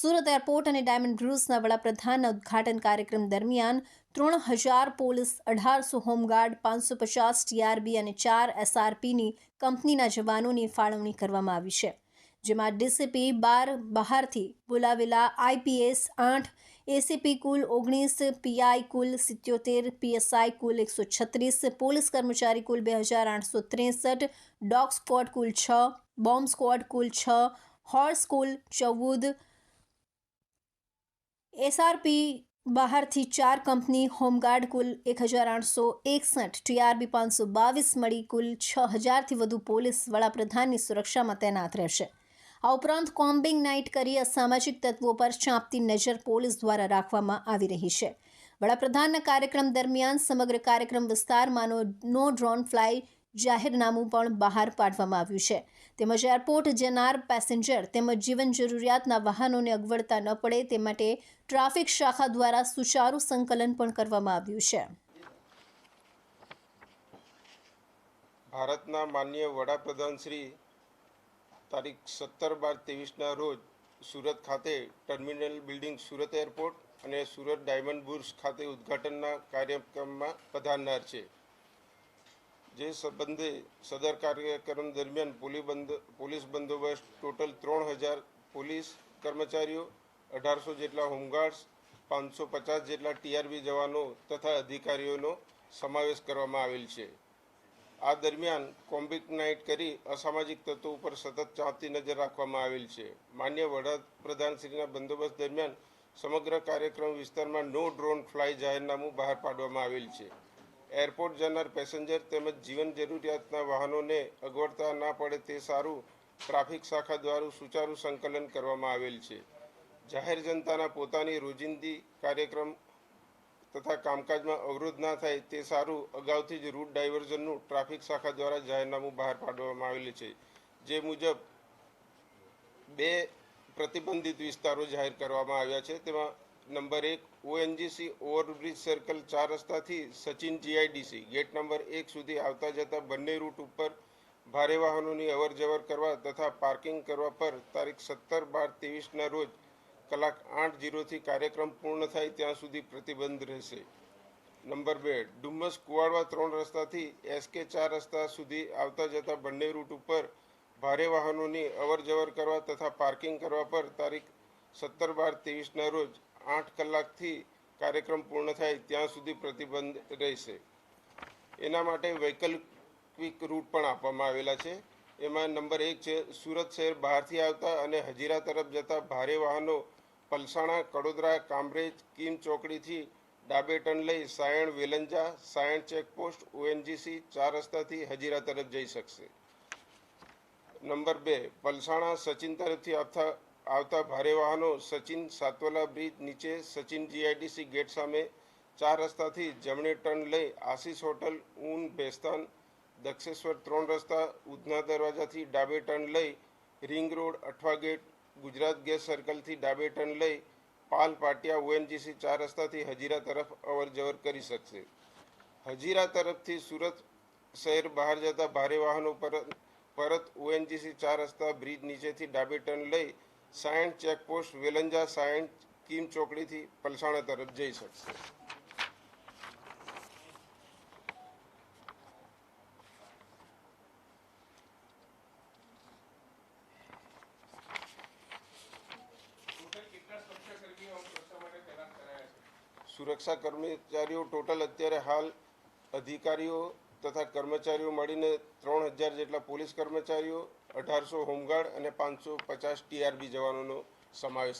Surat airport અને diamond ક્રુઝના વડાપ્રધાનના ઉદ્ઘાટન કાર્યક્રમ દરમિયાન ત્રણ હજાર પોલીસ, અઢારસો હોમગાર્ડ, પાંચસો પચાસ ટીઆરબી અને ચાર એસઆરપીની કંપનીના જવાનોની ફાળવણી કરવામાં આવી છે, જેમાં ડીસીપી બાર બહારથી બોલાવેલા આઈપીએસ આઠ, એસીપી કુલ ઓગણીસ, પીઆઈ કુલ સિત્યોતેર, પીએસઆઈ કુલ એકસો છત્રીસ, પોલીસ કર્મચારી કુલ બે હજાર આઠસો ત્રેસઠ, ડોગ સ્ક્વોડ કુલ છ, બોમ્બ સ્ક્વોડ કુલ છ, હોર્સ કુલ ચૌદ એસઆરપી બહારથી ચાર કંપની, હોમગાર્ડ કુલ એક હજાર આઠસો એકસઠ ટીઆરબી પાંચસો બાવીસ, મળી કુલ છ હજારથી વધુ પોલીસ વડાપ્રધાનની સુરક્ષામાં તૈનાત રહેશે. આ ઉપરાંત કોમ્બિંગ નાઇટ કરી અસામાજિક તત્વો પર ચાંપતી નજર પોલીસ દ્વારા રાખવામાં આવી રહી છે. વડાપ્રધાનના કાર્યક્રમ દરમિયાન સમગ્ર કાર્યક્રમ વિસ્તારમાંનો નો ડ્રોન ફ્લાય જાહેરનામું પણ બહાર પાડવામાં આવ્યું છે. તેમજ એરપોર્ટ જનાર પેસેન્જર તેમજ જીવન જરૂરિયાતના વાહનોને અગવડતા ન પડે તે માટે ટ્રાફિક શાખા દ્વારા સુચારુ સંકલન પણ કરવામાં આવ્યું છે. ભારતના માન્ય વડાપ્રધાન શ્રી તારીખ સત્તર બાર ત્રેવીસના રોજ સુરત ખાતે ટર્મિનલ બિલ્ડિંગ સુરત એરપોર્ટ અને સુરત ડાયમંડ બુર્સ ખાતે ઉદ્ઘાટનના કાર્યક્રમમાં પધારનાર છે. જે સંબંધે સદર કાર્યક્રમ દરમિયાન પોલીસ બંદ- પોલીસ બંદોબસ્ત ટોટલ ત્રણ હજાર પોલીસ કર્મચારીઓ, અઢારસો જેટલા હોમગાર્ડ્સ, પાંચસો પચાસ જેટલા ટીઆરબી જવાનો તથા અધિકારીઓનો સમાવેશ કરવામાં આવેલ છે. આ દરમિયાન કોમ્બિક નાઇટ કરી અસામાજિક તત્વો ઉપર સતત ચાંપતી નજર રાખવામાં આવેલ છે. માન્ય વડાપ્રધાનશ્રીના બંદોબસ્ત દરમિયાન સમગ્ર કાર્યક્રમ વિસ્તારમાં નો ડ્રોન ફ્લાય જાહેરનામું બહાર પાડવામાં આવેલ છે. એરપોર્ટ જનાર પેસેન્જર તેમજ જીવન જરૂરિયાતના વાહનોને અગવડતા ના પડે તે સારું ટ્રાફિક શાખા દ્વારા સુચારુ સંકલન કરવામાં આવેલ છે. જાહેર જનતાના પોતાની રોજિંદી કાર્યક્રમ તથા કામકાજમાં અવરોધ ના થાય તે સારું અગાઉથી જ રૂટ ડાયવર્ઝનનું ટ્રાફિક શાખા દ્વારા જાહેરનામું બહાર પાડવામાં આવેલું છે. જે મુજબ બે પ્રતિબંધિત વિસ્તારો જાહેર કરવામાં આવ્યા છે. તેમાં નંબર એક ઓએનજીસી ઓવરબ્રિજ સર્કલ ચાર રસ્તાથી સચિન જીઆઈડીસી ગેટ નંબર એક સુધી આવતા જતા બંને રૂટ ઉપર ભારે વાહનોની અવર જવર કરવા તથા પાર્કિંગ કરવા પર તારીખ સત્તર બાર ત્રેવીસના રોજ કલાક આઠ જીરોથી કાર્યક્રમ પૂર્ણ થાય ત્યાં સુધી પ્રતિબંધ રહેશે. નંબર બે, ડુમ્મસ કુવાડવા ત્રણ રસ્તાથી એસકે ચાર રસ્તા સુધી આવતા જતા બંને રૂટ ઉપર ભારે વાહનોની અવર જવર કરવા તથા પાર્કિંગ કરવા પર તારીખ સત્તર બાર ત્રેવીસના રોજ આઠ કલાકથી કાર્યક્રમ પૂર્ણ થાય ત્યાં સુધી પ્રતિબંધ રહેશે. એના માટે વૈકલ્પિક રૂટ પણ આપવામાં આવેલા છે. એમાં નંબર એક છે, સુરત શહેર બહારથી આવતા અને હજીરા તરફ જતા ભારે વાહનો પલસાણા, કડોદરા, કામરેજ, કીમ ચોકડીથી ડાબે ટર્ન લઈ સાયણ, વેલંજા, સાયણ ચેકપોસ્ટ, ઓએનજીસી ચાર રસ્તાથી હજીરા તરફ જઈ શકશે. નંબર બે, પલસાણા, સચિન તરફથી આવતા આવતા ભારે વાહનો સચિન સાતવલા બ્રિજ નીચે સચિન જીઆઈડીસી ગેટ સામે ચાર રસ્તાથી જમણે ટર્ન લઈ આશીષ હોટલ, ઊન, ભેસ્તાન, દક્ષેશ્વર ત્રણ રસ્તા, ઉધના દરવાજાથી ડાબે ટર્ન લઈ ring road, Athwa gate, Gujarat gas સર્કલથી ડાબે ટર્ન લઈ પાલ પાટિયા, ઓએનજીસી ચાર રસ્તાથી હજીરા તરફ અવર જવર કરી શકશે. હજીરા તરફથી સુરત શહેર બહાર જતા ભારે વાહનો પરત પરત ઓએનજીસી ચાર રસ્તા બ્રિજ નીચેથી ડાબે ટર્ન લઈ સાયણ ચેકપોસ્ટ વેલંજા સાયણ કીમ ચોકડીથી પલસાણા તરફ જઈ શકશે. સુરક્ષા કર્મચારીઓ ટોટલ અત્યારે હાલ અધિકારીઓ તથા કર્મચારીઓ મળીને ત્રણ હજાર જેટલા પોલીસ કર્મચારીઓ અઢારસો હોમગાર્ડ અને પાંચસો પચાસ ટીઆરબી જવાનોનો સમાવેશ